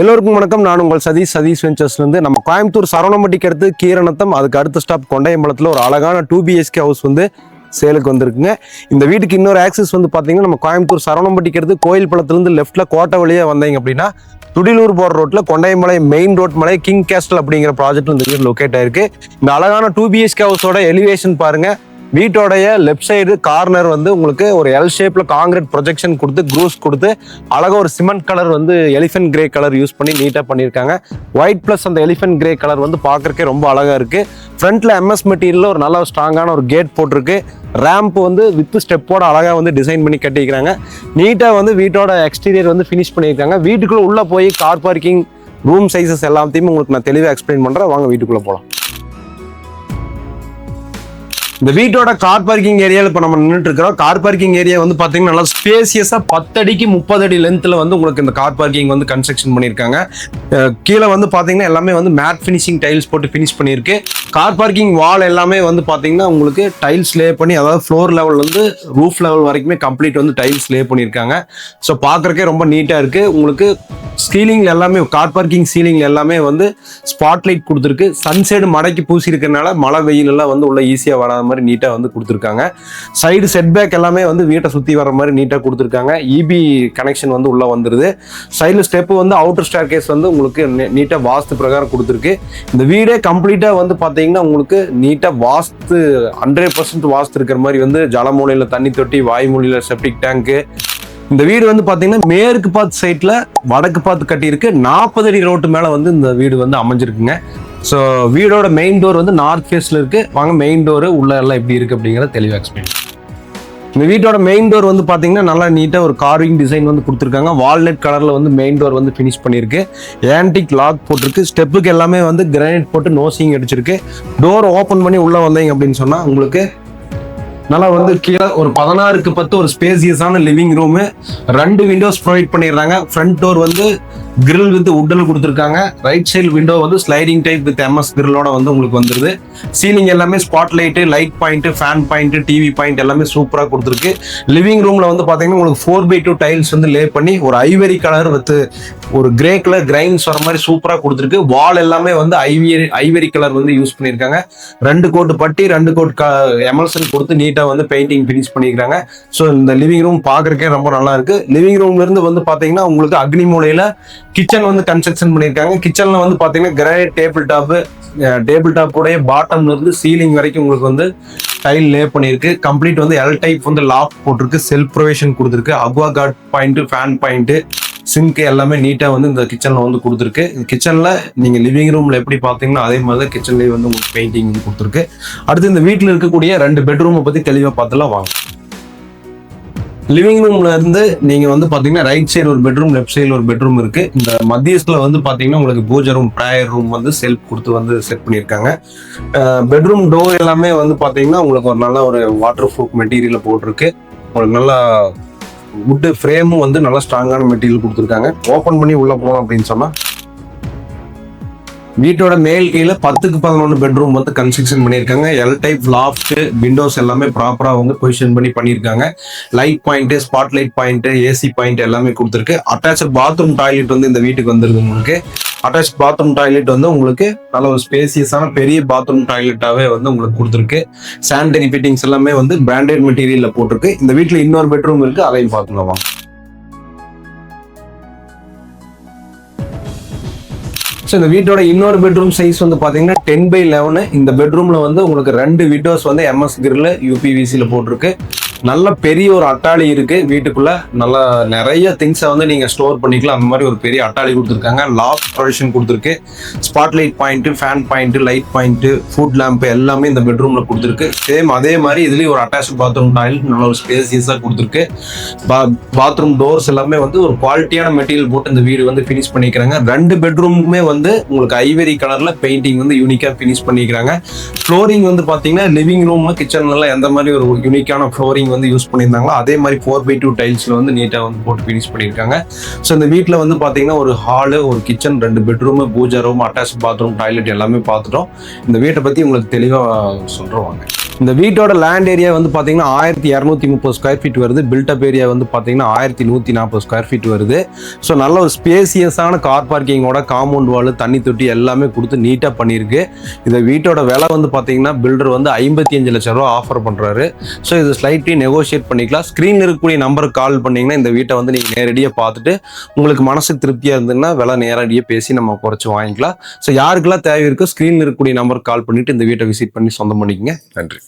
எல்லோருக்கும் வணக்கம். நான் உங்கள் சதீஷ். சதீஷ் வெஞ்சர்ஸ்லேருந்து நம்ம கோயம்புத்தூர் சரவணம்பட்டிக்கு அடுத்து கீரணத்தம் அதுக்கு அடுத்த ஸ்டாப் கொண்டையம்பலத்தில் ஒரு அழகான டூ பிஹெச்கே ஹவுஸ் வந்து சேலுக்கு வந்திருக்குங்க. இந்த வீட்டுக்கு இன்னொரு ஆக்சஸ் வந்து பார்த்தீங்கன்னா நம்ம கோயம்புத்தூர் சரவணம்பட்டிக்கு அடுத்து கோயில் பழத்துலேருந்து லெஃப்ட்டில் கோட்டை வழியாக வந்தீங்க அப்படின்னா துடிலூர் போகிற ரோட்டில் கொண்டையமலை மெயின் ரோட் மலை கிங் கேஸ்டல் அப்படிங்கிற ப்ராஜெக்ட் இந்த வீடு லொக்கேட் ஆயிருக்கு. இந்த அழகான டூ பிஹெச்கே ஹவுஸோட எலிவேஷன் பாருங்கள் வீட்டோடைய லெஃப்ட் சைடு கார்னர் வந்து உங்களுக்கு ஒரு எல் ஷேப்ல காங்கிரீட் ப்ரொஜெக்ஷன் கொடுத்து க்ரூஸ் கொடுத்து அழகாக ஒரு சிமெண்ட் கலர் வந்து எலிஃபென்ட் கிரே கலர் யூஸ் பண்ணி நீட்டாக பண்ணியிருக்காங்க. ஒயிட் ப்ளஸ் அந்த எலிஃபென்ட் கிரே கலர் வந்து பார்க்கறக்கே ரொம்ப அழகாக இருக்குது ஃப்ரண்ட்டில் எம்எஸ் மெட்டீரியலில் ஒரு நல்ல ஸ்ட்ராங்கான ஒரு கேட் போட்டிருக்கு. ரேம்ப் வந்து வித்து ஸ்டெப்போட அழகாக வந்து டிசைன் பண்ணி கட்டிக்கிறாங்க நீட்டாக வந்து வீட்டோட எக்ஸ்டீரியர் வந்து ஃபினிஷ் பண்ணியிருக்காங்க. வீட்டுக்குள்ளே உள்ளே போய் கார் பார்க்கிங் ரூம் சைஸஸ் எல்லாத்தையும் உங்களுக்கு நான் தெளிவாக எக்ஸ்பிளைன் பண்ணுறேன் வாங்க வீட்டுக்குள்ளே போகலாம் இந்த வீட்டோட கார் பார்க்கிங் ஏரியாவில் இப்போ நம்ம நின்றுட்டு இருக்கிறோம். கார் பார்க்கிங் ஏரியா வந்து பார்த்தீங்கன்னா நல்லா ஸ்பேசியஸாக பத்தடிக்கு முப்பது அடி லென்த்தில் வந்து உங்களுக்கு இந்த கார் பார்க்கிங் வந்து கன்ஸ்ட்ரக்ஷன் பண்ணியிருக்காங்க. கீழே வந்து பார்த்தீங்கன்னா எல்லாமே வந்து மேட் ஃபினிஷிங் டைல்ஸ் போட்டு ஃபினிஷ் பண்ணியிருக்கு. கார் பார்க்கிங் வால் எல்லாமே வந்து பார்த்தீங்கன்னா உங்களுக்கு டைல்ஸ் லே பண்ணி அதாவது ஃப்ளோர் லெவல்லேருந்து ரூஃப் லெவல் வரைக்குமே கம்ப்ளீட் வந்து டைல்ஸ் லே பண்ணியிருக்காங்க. ஸோ பார்க்குறக்கே ரொம்ப நீட்டாக இருக்குது உங்களுக்கு சீலிங் எல்லாமே கார் பார்க்கிங் சீலிங் எல்லாமே வந்து ஸ்பாட் லைட் கொடுத்துருக்கு. சன்சைடு மடக்கி பூசி இருக்கிறனால மழை வெயில் எல்லாம் வந்து உள்ள ஈஸியாக வராத மாதிரி நீட்டாக வந்து கொடுத்துருக்காங்க. சைடு செட்பேக் எல்லாமே வந்து வீட்டை சுற்றி வர மாதிரி நீட்டாக கொடுத்துருக்காங்க. இபி கனெக்ஷன் வந்து உள்ளே வந்துடுது சைடில் ஸ்டெப்பு வந்து அவுட்டர் ஸ்டேர் கேஸ் வந்து உங்களுக்கு நீட்டாக வாஸ்து பிரகாரம் கொடுத்துருக்கு. இந்த வீடே கம்ப்ளீட்டாக வந்து பார்த்தீங்கன்னா உங்களுக்கு நீட்டாக வாஸ்து ஹண்ட்ரட் பர்சன்ட் வாஸ்து இருக்கிற மாதிரி வந்து ஜலமூலையில் தண்ணி தொட்டி வாய்மொழியில் செப்டிக் டேங்க்கு இந்த வீடு வந்து பார்த்தீங்கன்னா மேற்கு பார்த்து சைட்டில் வடக்கு பார்த்து கட்டியிருக்கு. நாற்பது அடி ரோட்டு மேலே வந்து இந்த வீடு வந்து அமைஞ்சிருக்குங்க. ஸோ வீடோட மெயின் டோர் வந்து நார்த் ஃபேஸில் இருக்குது வாங்க மெயின் டோரு உள்ள எல்லாம் எப்படி இருக்குது அப்படிங்கிறத தெளிவாக எக்ஸ்பிளைன் இந்த வீட்டோட மெயின் டோர் வந்து பார்த்தீங்கன்னா நல்லா நீட்டாக ஒரு கார்விங் டிசைன் வந்து கொடுத்துருக்காங்க. வால்நட் கலரில் வந்து மெயின் டோர் வந்து ஃபினிஷ் பண்ணியிருக்கு. ஏன்டிக் லாக் போட்டிருக்கு. ஸ்டெப்புக்கு எல்லாமே வந்து கிரானைட் போட்டு நோசிங் அடிச்சிருக்கு. டோர் ஓப்பன் பண்ணி உள்ளே வந்தீங்க அப்படின்னு சொன்னால் உங்களுக்கு நல்லா வந்து கீழே ஒரு பதினாறுக்கு பத்து ஒரு ஸ்பேசியஸான லிவிங் ரூமு ரெண்டு விண்டோஸ் ப்ரொவைட் பண்ணிடுறாங்க ஃப்ரண்ட் டோர் வந்து கிரில் வித் உட்டில் கொடுத்துருக்காங்க. ரைட் சைடு விண்டோ வந்து ஸ்லைடிங் டைப் வித் எம்எஸ் கிரிலோட வந்து உங்களுக்கு வந்துருது. சீலிங் எல்லாமே spot light light point fan point TV point எல்லாமே சூப்பராக கொடுத்துருக்கு. லிவிங் ரூமில் வந்து பார்த்தீங்கன்னா உங்களுக்கு ஃபோர் பை டூ டைல்ஸ் வந்து லே பண்ணி ஒரு ஐவரி கலர் வித் ஒரு கிரே கலர் கிரைன்ஸ் வர மாதிரி சூப்பராக கொடுத்துருக்கு. வால் எல்லாமே வந்து ஐவரி ஐவரி கலர் வந்து யூஸ் பண்ணியிருக்காங்க. ரெண்டு கோட்டு பட்டி ரெண்டு கோட் எமல்சன் கொடுத்து நீட்டாக வந்து பெயிண்டிங் ஃபினிஷ் பண்ணியிருக்காங்க. ஸோ இந்த லிவிங் ரூம் பார்க்குறக்கே ரொம்ப நல்லா இருக்கு. லிவிங் ரூம்லேருந்து வந்து பார்த்தீங்கன்னா உங்களுக்கு அக்னி மூலையில் கிச்சன் வந்து கன்ஸ்ட்ரக்ஷன் பண்ணியிருக்காங்க. கிச்சன்ல வந்து பார்த்தீங்கன்னா granite table top table top உடைய பாட்டம்ல இருந்து சீலிங் வரைக்கும் உங்களுக்கு வந்து டைல் லே பண்ணியிருக்கு. கம்ப்ளீட் வந்து எல் டைப் வந்து லாக் போட்டிருக்கு. செல்ஃப் ப்ரொவேஷன் கொடுத்துருக்கு. Aqua guard point fan point sink எல்லாமே நீட்டாக வந்து இந்த கிச்சனில் வந்து கொடுத்துருக்கு. கிச்சனில் நீங்கள் லிவிங் ரூமில் எப்படி பார்த்தீங்கன்னா அதே மாதிரி தான் கிச்சன்லேயே வந்து உங்களுக்கு பெயிண்டிங் வந்து கொடுத்துருக்கு. அடுத்து இந்த வீட்டில் இருக்கக்கூடிய ரெண்டு பெட்ரூமை பற்றி தெளிவாக பார்த்துலாம் வாங்க. லிவிங் ரூம்ல இருந்து நீங்க வந்து பாத்தீங்கன்னா ரைட் சைடு ஒரு பெட்ரூம் லெஃப்ட் சைடு ஒரு பெட்ரூம் இருக்கு. இந்த மத்தியஸ்ல வந்து பாத்தீங்கன்னா உங்களுக்கு பூஜை ரூம் ப்ரேயர் ரூம் வந்து செல்ஃப் கொடுத்து வந்து செட் பண்ணியிருக்காங்க. பெட்ரூம் டோர் எல்லாமே வந்து பாத்தீங்கன்னா உங்களுக்கு ஒரு நல்ல ஒரு வாட்டர் ப்ரூஃப் மெட்டீரியல போட்டிருக்கு. உங்களுக்கு நல்லா வுட்டு ஃப்ரேமும் வந்து நல்லா ஸ்ட்ராங்கான மெட்டீரியல் கொடுத்துருக்காங்க. ஓப்பன் பண்ணி உள்ள போனோம் அப்படின்னு சொன்னா வீட்டோட மேல் கீழே பத்துக்கு பதினொன்று பெட்ரூம் வந்து கன்ஸ்ட்ரக்ஷன் பண்ணியிருக்காங்க. எல் டைப் லாஃப்ட் விண்டோஸ் எல்லாமே ப்ராப்பராக வந்து பொசிஷன் பண்ணி பண்ணியிருக்காங்க. Light point spot light point AC point எல்லாமே கொடுத்துருக்கு. அட்டாச் பாத்ரூம் டாய்லெட் வந்து இந்த வீட்டுக்கு வந்துருது உங்களுக்கு. அட்டாச் பாத்ரூம் டாய்லெட் வந்து உங்களுக்கு நல்ல ஒரு ஸ்பேசியஸான பெரிய பாத்ரூம் டாய்லெட்டாகவே வந்து உங்களுக்கு கொடுத்துருக்கு. சானிடரி ஃபிட்டிங்ஸ் எல்லாமே வந்து பிராண்டட் மெட்டீரியலில் போட்டிருக்கு. இந்த வீட்டில் இன்னொரு பெட்ரூம் இருக்குது அதையும் பார்த்துங்க ஸோ இந்த வீட்டோட இன்னொரு பெட்ரூம் சைஸ் வந்து பார்த்தீங்கன்னா டென் பை லெவனு இந்த பெட்ரூம்ல வந்து உங்களுக்கு ரெண்டு விண்டோஸ் வந்து எம்எஸ் கிரில் யூபிவிசியில் போட்டிருக்கு. நல்ல பெரிய ஒரு அட்டாளி இருக்கு. வீட்டுக்குள்ள நல்லா நிறைய திங்ஸை வந்து நீங்க ஸ்டோர் பண்ணிக்கலாம். அந்த மாதிரி ஒரு பெரிய அட்டாளி கொடுத்துருக்காங்க. லாக் ப்ரொவிஷன் கொடுத்துருக்கு. Spot light point fan point light point foot lamp எல்லாமே இந்த பெட்ரூம்ல கொடுத்துருக்கு. சேம் அதே மாதிரி இதுலயும் ஒரு அட்டாச் பாத்ரூம் டாய்லெட் நல்ல ஒரு ஸ்பேசியஸாக கொடுத்துருக்கு. பாத்ரூம் டோர்ஸ் எல்லாமே வந்து ஒரு குவாலிட்டியான மெட்டீரியல் போட்டு இந்த வீடு வந்து ஃபினிஷ் பண்ணிக்கிறாங்க. ரெண்டு பெட்ரூமுமே வந்து உங்களுக்கு ஐவரி கலர்ல பெயிண்டிங் வந்து யூனிக்காக ஃபினிஷ் பண்ணிக்கிறாங்க. ஃப்ளோரிங் வந்து பார்த்தீங்கன்னா லிவிங் ரூம் கிச்சன்ல எந்த மாதிரி ஒரு யூனிக்கான ஃப்ளோரிங் வந்து யூஸ் பண்ணியிருந்தாங்களோ அதே மாதிரி ஃபோர் பை டூ டைல்ஸில் வந்து நீட்டாக வந்து போட்டு ஃபினிஷ் பண்ணியிருக்காங்க. ஸோ இந்த வீட்டில் வந்து பார்த்தீங்கன்னா ஒரு ஹாலு ஒரு கிச்சன் ரெண்டு bedroom pooja room attach bathroom toilet எல்லாமே பார்த்துட்டோம் இந்த வீட்டை பற்றி உங்களுக்கு தெளிவாக சொல்கிறோம் வாங்க. இந்த வீட்டோட லேண்ட் ஏரியா வந்து பார்த்தீங்கன்னா ஆயிரத்தி இரநூத்தி முப்பது ஸ்கொயர் ஃபீட் வருது. பில்டப் ஏரியா வந்து பார்த்தீங்கன்னா ஆயிரத்தி நூற்றி நாற்பது ஸ்கொயர் ஃபீட் வருது. ஸோ நல்ல ஒரு ஸ்பேசியஸான கார் பார்க்கிங்கோட காம்பவுண்ட் வால் தண்ணி தொட்டி எல்லாமே கொடுத்து நீட்டாக பண்ணியிருக்கு. இந்த வீட்டோட விலை வந்து பார்த்தீங்கன்னா பில்டர் வந்து ஐம்பத்தி அஞ்சு லட்ச ரூபா ஆஃபர் பண்ணுறாரு ஸோ இது ஸ்லைட்லி நெகோஷியேட் பண்ணிக்கலாம். ஸ்க்ரீனில் இருக்கக்கூடிய நம்பருக்கு கால் பண்ணிங்கன்னா இந்த வீட்டை வந்து நீங்கள் நேரடியாக பார்த்துட்டு உங்களுக்கு மனசுக்கு திருப்தியாக இருந்ததுன்னா விலை நேரடியாக பேசி நம்ம குறைச்சி வாங்கிக்கலாம். ஸோ யாருக்கெல்லாம் தேவை இருக்கோ ஸ்க்ரீனில் இருக்கக்கூடிய நம்பருக்கு கால் பண்ணிட்டு இந்த வீட்டை விசிட் பண்ணி சொந்தம் பண்ணிக்கங்க. நன்றி.